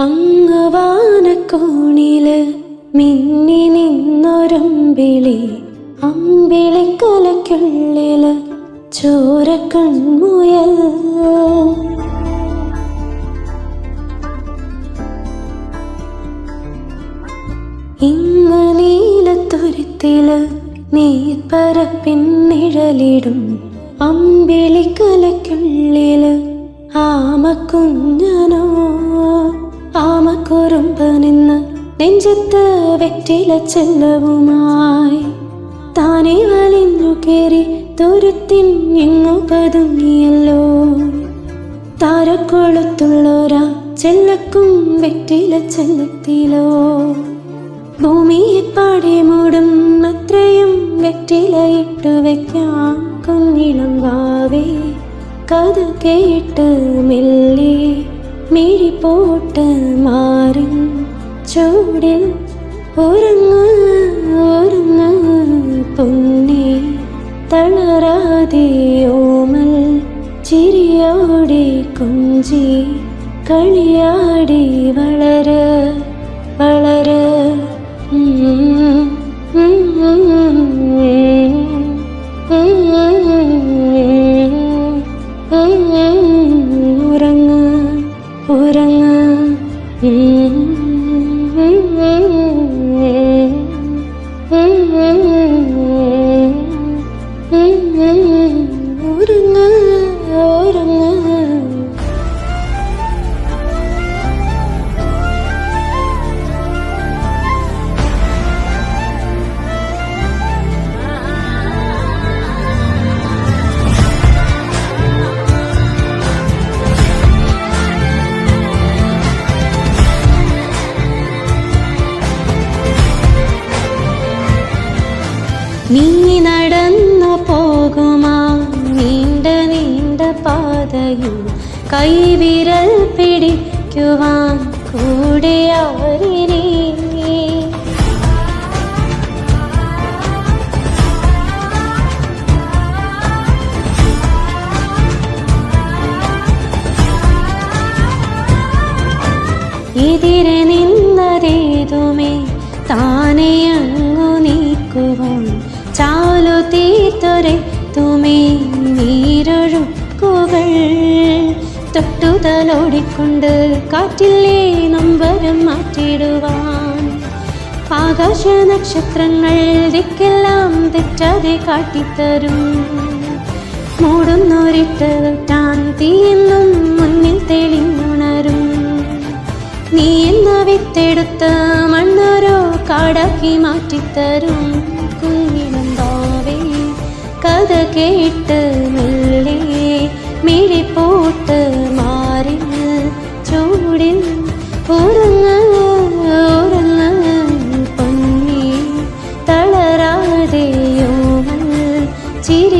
അങ്ങവാനക്കോണിൽ മിന്നി നിന്നൊരമ്പിളി അമ്പിളിക്കലയ്ക്കുള്ളിൽ ചോരക്കൺമുയൽ. ഇങ്ങ നീലത്തുരുത്തിൽ നീപ്പരപ്പിന്നിഴലിടും അമ്പിളിക്കലയ്ക്കുള്ളിൽ ആമക്കുഞ്ഞനോ. ആമക്കുറുമ്പ് നിന്ന് നെഞ്ചത്ത് വെറ്റില ചെല്ലവുമായി താനെ വലിഞ്ഞു കയറി ദൂരത്തിൻ എങ്ങു പതുങ്ങിയല്ലോ. താരക്കൊളുത്തുള്ളോരാ ചെല്ലക്കും വെറ്റില ചെല്ലത്തിലോ. ഭൂമിയെ പാടെ മൂടും അത്രയും വെറ്റിലയിട്ടു വെക്കാം. കുഞ്ഞിളം വാവേ കഥ കേട്ട് മെല്ലെ ചിരിയോടെ കുഞ്ചി കളിയാടി വളര വളര ഉറങ്ങ് ഉറങ്ങ് നീ നടന്നു പോകുമാ നീണ്ട നീണ്ട പാതയിൽ കൈവിരൽ പിടിക്കുവാൻ കൂടെ ആരിനീ എതിരെ നിന്നതേതുമേ താനെ അങ്ങു നീക്കുവാൻ തീർത്തൊരെ തുമേ നീരൊഴുക്കുകൾ തൊട്ടുതലോടിക്കൊണ്ട് കാറ്റില്ലേ നമ്പരം മാറ്റിടുവാൻ ആകാശ നക്ഷത്രങ്ങൾ ദിക്കെല്ലാം തെറ്റാതെ കാട്ടിത്തരും. മൂടുന്നൊരിട്ട് വെട്ടാൻ തീയെന്നും മുന്നിൽ തെളിഞ്ഞുണരും. നീ എന്ന വിത്തെടുത്ത് മണ്ണോരോ കാടാക്കി മാറ്റിത്തരും കുഞ്ഞിടമ്പാവേ அது கேட்டு மெல்லி மீறி போட்டு மாறி சூடில் உருங்க உருங்க பொன்னி தளராதேயோமல் சிரி